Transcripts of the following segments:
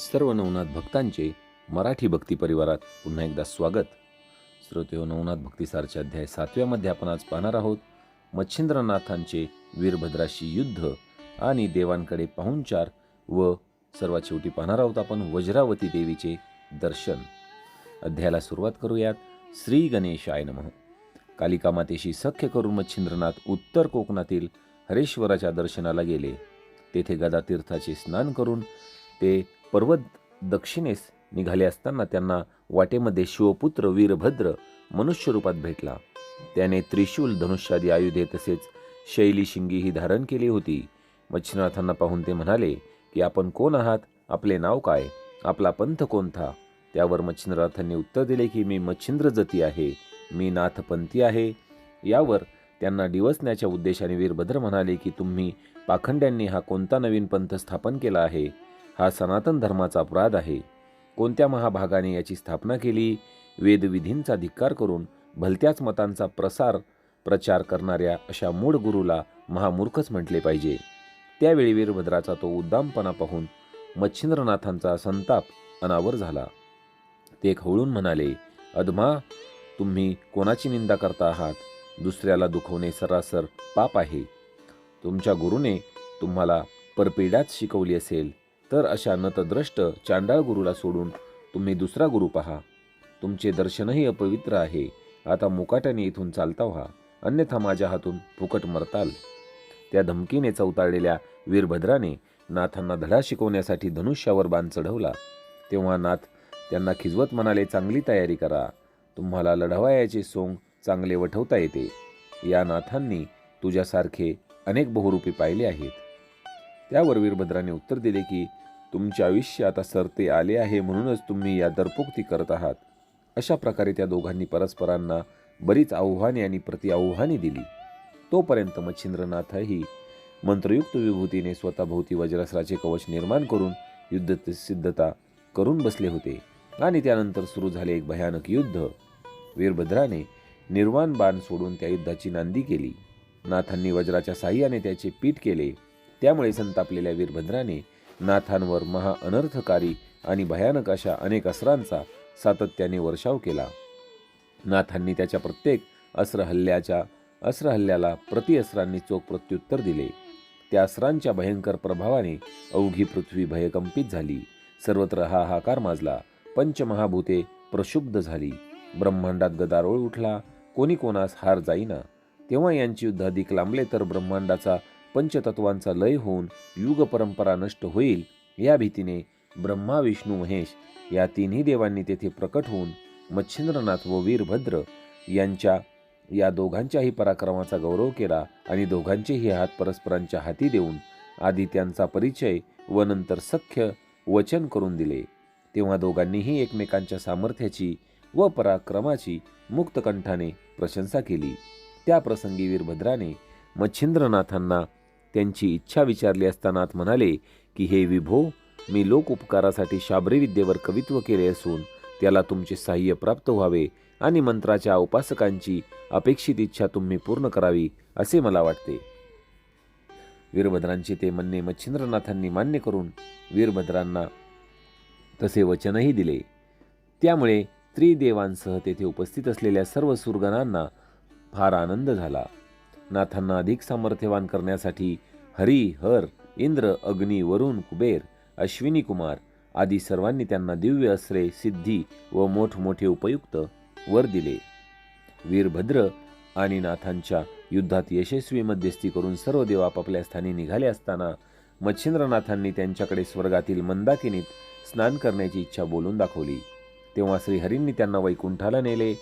सर्व नवनाथ भक्तांचे मराठी भक्ती परिवारात पुन्हा एकदा स्वागत. श्रोते हो नवनाथ भक्तिसारच्या अध्याय सातव्यामध्ये आपण आज पाहणार आहोत मच्छिंद्रनाथांचे वीरभद्राशी युद्ध आणि देवांकडे पाहुणचार व सर्वात शेवटी पाहणार आहोत आपण वज्रावती देवीचे दर्शन. अध्यायाला सुरुवात करूयात. श्री गणेशाय नमः. कालिका मातेशी सख्य करून मच्छिंद्रनाथ उत्तर कोकणातील हरेश्वराच्या दर्शनाला गेले. तेथे गदातीर्थाचे स्नान करून ते पर्वत दक्षिणेस निघाले असताना त्यांना वाटेमध्ये शिवपुत्र वीरभद्र मनुष्य रूपात भेटला. त्याने त्रिशूल धनुष्यादी आयुधे तसेच शैली शिंगी ही धारण केली होती. मच्छिनाथांना पाहून ते म्हणाले की आपण कोण आहात? आपले नाव काय? आपला पंथ कोणता? त्यावर मच्छिंद्रनाथांनी उत्तर दिले की मी मच्छिंद्र जती आहे. मी नाथपंथी आहे. यावर त्यांना डिवसण्याच्या उद्देशाने वीरभद्र म्हणाले की तुम्ही पाखंड्यांनी हा कोणता नवीन पंथ स्थापन केला आहे? हा सनातन धर्माचा अपराध आहे. कोणत्या महाभागाने याची स्थापना केली? वेदविधींचा धिक्कार करून भलत्याच मतांचा प्रसार प्रचार करणाऱ्या अशा मूळ गुरुला महामूर्खच म्हटले पाहिजे. त्यावेळी वीरभद्राचा तो उद्दामपणा पाहून मच्छिंद्रनाथांचा संताप अनावर झाला. ते खवळून म्हणाले अधमा तुम्ही कोणाची निंदा करता आहात? दुसऱ्याला दुखवणे सरासर पाप आहे. तुमच्या गुरुने तुम्हाला परपीडाच शिकवली असेल. तर अशा नतद्रष्ट चांडाळ गुरुला सोडून तुम्ही दुसरा गुरु पहा. तुमचे दर्शनही अपवित्र आहे. आता मुकाट्याने इथून चालता व्हा. अन्यथा माझ्या हातून फुकट मरताल. त्या धमकीने चौताळलेल्या वीरभद्राने नाथांना धडा शिकवण्यासाठी धनुष्यावर बाण चढवला. तेव्हा नाथ त्यांना खिजवत म्हणाले चांगली तयारी करा. तुम्हाला लढवायाचे सोंग चांगले वठवता येते. या नाथांनी तुझ्यासारखे अनेक बहुरूपी पाहिले आहेत. त्यावर वीरभद्राने उत्तर दिले की तुमचे आयुष्य आता सरते आले आहे म्हणूनच तुम्ही या दरपोक्ती करत आहात. अशा प्रकारे त्या दोघांनी परस्परांना बरीच आव्हाने आणि प्रतिआव्हाने दिली. तोपर्यंत मच्छिंद्रनाथही मंत्रयुक्त विभूतीने स्वतःभोवती वज्रास्त्राचे कवच निर्माण करून युद्ध सिद्धता करून बसले होते आणि त्यानंतर सुरू झाले एक भयानक युद्ध. वीरभद्राने निर्वाण बाण सोडून त्या युद्धाची नांदी केली. नाथांनी वज्राच्या साह्याने त्याचे पीठ केले. त्यामुळे संतापलेल्या वीरभद्राने नाथांवर महा अनर्थकारी आणि भयानक अशा अनेक अस्त्रांचा सातत्याने वर्षाव केला. नाथांनी त्याच्या प्रत्येक अस्त्र हल्ल्याच्या अस्त्र हल्ल्याला प्रतिअस्त्रांनी चोख प्रत्युत्तर दिले. त्या अस्त्रांच्या भयंकर प्रभावाने अवघी पृथ्वी भयकंपित झाली. सर्वत्र हाहाकार माजला. पंचमहाभूते प्रक्षुब्ध झाली. ब्रह्मांडात गदारोळ उठला. कोणी कोणास हार जाईना. तेव्हा यांची युद्ध अधिक लांबले तर ब्रह्मांडाचा पंचतत्वांचा लय होऊन युग परंपरा नष्ट होईल या भीतीने ब्रह्मा विष्णू महेश या तिन्ही देवांनी तेथे प्रकट होऊन मच्छिंद्रनाथ व वीरभद्र यांच्या या दोघांच्याही पराक्रमाचा गौरव केला आणि दोघांचेही हात परस्परांच्या हाती देऊन आधी त्यांचा परिचय व नंतर सख्य वचन करून दिले. तेव्हा दोघांनीही एकमेकांच्या सामर्थ्याची व पराक्रमाची मुक्तकंठाने प्रशंसा केली. त्या प्रसंगी वीरभद्राने मच्छिंद्रनाथांना त्यांची इच्छा विचारली असता नाथ म्हणाले की हे विभो मी लोक उपकारासाठी शाबरी विद्येवर कवित्व केले असून त्याला तुमचे साह्य प्राप्त व्हावे आणि मंत्राच्या उपासकांची अपेक्षित इच्छा तुम्ही पूर्ण करावी असे मला वाटते. वीरभद्रांचे ते म्हणणे मच्छिंद्रनाथांनी मान्य करून वीरभद्रांना तसे वचनही दिले. त्यामुळे त्रिदेवांसह तेथे उपस्थित असलेल्या सर्व सुरगणांना फार आनंद झाला. नाथांना अधिक सामर्थ्यवान करण्यासाठी हरी हर इंद्र अग्नी वरुण कुबेर अश्विनी कुमार आदी सर्वांनी त्यांना दिव्य अस्त्रे सिद्धी व मोठमोठे उपयुक्त वर दिले. वीरभद्र आणि नाथांच्या युद्धात यशस्वी मध्यस्थी करून सर्व देव आपापल्या स्थानी निघाले असताना मच्छिंद्रनाथांनी त्यांच्याकडे स्वर्गातील मंदाकिनीत स्नान करण्याची इच्छा बोलून दाखवली. तेव्हा श्रीहरींनी त्यांना वैकुंठाला नेले.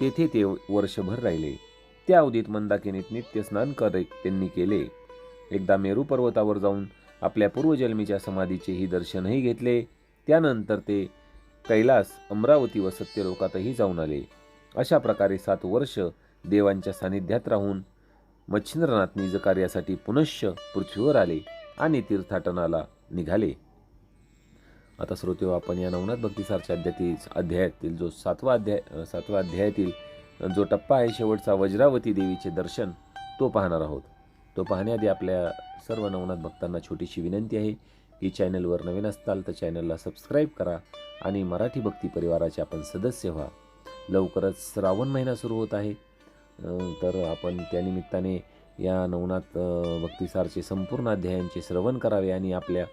तेथे ते वर्षभर राहिले. त्या अवधीत मंदाकिनीत नित्य स्नान कर त्यांनी केले. एकदा मेरू पर्वतावर जाऊन आपल्या पूर्वजन्मीच्या समाधीचेही दर्शनही घेतले. त्यानंतर ते कैलास अमरावती व सत्यलोकातही जाऊन आले. अशा प्रकारे सात वर्ष देवांच्या सानिध्यात राहून मच्छिंद्रनाथ निज कार्यासाठी पुनश्च पृथ्वीवर आले आणि तीर्थाटनाला निघाले. आता श्रोते आपण या नवनाथ भक्तीसारच्या अध्यातील अध्यायातील जो सातवा अध्याय सातवा अध्यायातील जो टप्पा आहे शेवटचा वज्रावती देवीचे दर्शन तो पाहणार आहोत. तो पाहण्याआधी आपल्या सर्व नवनाथ भक्तांना छोटीशी विनंती आहे की चॅनलवर नवीन असताल तर चॅनलला सबस्क्राईब करा आणि मराठी भक्ती परिवाराचे आपण सदस्य व्हा. लवकरच श्रावण महिना सुरू होत आहे. तर आपण त्यानिमित्ताने या नवनाथ भक्तिसारचे संपूर्ण अध्यायांचे श्रवण करावे आणि आपल्या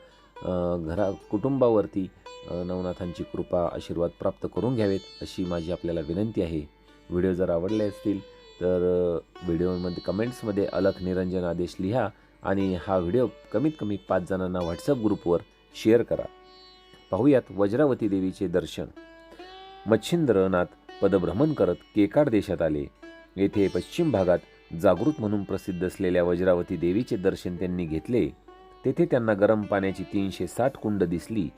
घरा कुटुंबावरती नवनाथांची कृपा आशीर्वाद प्राप्त करून घ्यावेत अशी माझी आपल्याला विनंती आहे. व्हिडिओ जर आवडले असतील तर व्हिडिओमध्ये कमेंट्समध्ये अलख निरंजन आदेश लिहा आणि हा व्हिडिओ कमीत कमी पाच जणांना व्हॉट्सअप ग्रुपवर शेअर करा. पाहूयात वज्रावती देवीचे दर्शन. मच्छिंद्रनाथ पदभ्रमण करत केकाड देशात आले. येथे पश्चिम भागात जागृत म्हणून प्रसिद्ध असलेल्या वज्रावती देवीचे दर्शन त्यांनी घेतले. तेथे त्यांना गरम पाण्याची तीनशे साठ कुंड दिसली.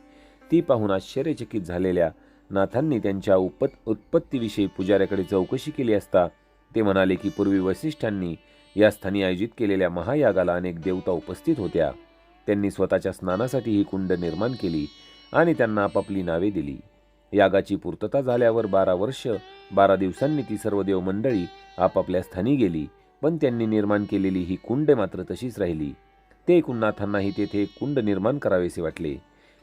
ती पाहून आश्चर्यचकित झालेल्या नाथांनी त्यांच्या उपत उत्पत्तीविषयी पुजाऱ्याकडे चौकशी केली असता ते म्हणाले की पूर्वी वसिष्ठांनी या स्थानी आयोजित केलेल्या महायागाला अनेक देवता उपस्थित होत्या. त्यांनी स्वतःच्या स्नानासाठी ही कुंड निर्माण केली आणि त्यांना आपापली नावे दिली. यागाची पूर्तता झाल्यावर बारा वर्ष बारा दिवसांनी ती सर्व देव मंडळी आपापल्या स्थानी गेली पण त्यांनी निर्माण केलेली ही कुंड मात्र तशीच राहिली. ते एकूण नाथांनाही तेथे कुंड निर्माण करावेसे वाटले.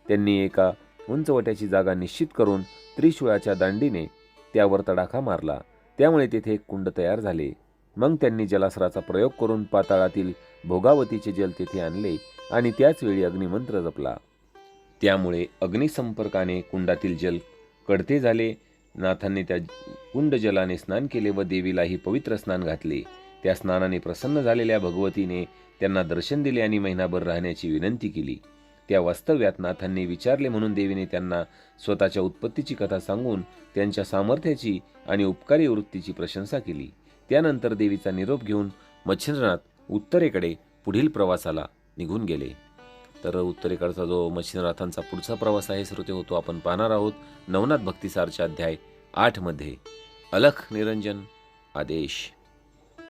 त्यांनी एका उंचवट्याची जागा निश्चित करून त्रिशूळाच्या दांडीने त्यावर तडाखा मारला. त्यामुळे तेथे एक कुंड तयार झाले. मग त्यांनी जलासराचा प्रयोग करून पाताळातील भोगावतीचे जल तेथे आणले आणि त्याच वेळी अग्निमंत्र जपला. त्यामुळे अग्निसंपर्काने कुंडातील जल कडते झाले. नाथांनी त्या कुंड जलाने स्नान केले व देवीलाही पवित्र स्नान घातले. त्या स्नानाने प्रसन्न झालेल्या भगवतीने त्यांना दर्शन दिले आणि महिनाभर राहण्याची विनंती केली. त्या वास्तव्यात नाथांनी विचारले म्हणून देवीने त्यांना स्वतःच्या उत्पत्तीची कथा सांगून त्यांच्या सामर्थ्याची आणि उपकारी वृत्तीची प्रशंसा केली. त्यानंतर देवीचा निरोप घेऊन मच्छिंद्रनाथ उत्तरेकडे पुढील प्रवासाला निघून गेले. तर उत्तरेकडचा जो मच्छिंद्रनाथांचा पुढचा प्रवास आहे श्रोते होतो आपण पाहणार आहोत. नवनाथ भक्तिसारच्या अध्याय आठमध्ये. अलख निरंजन आदेश.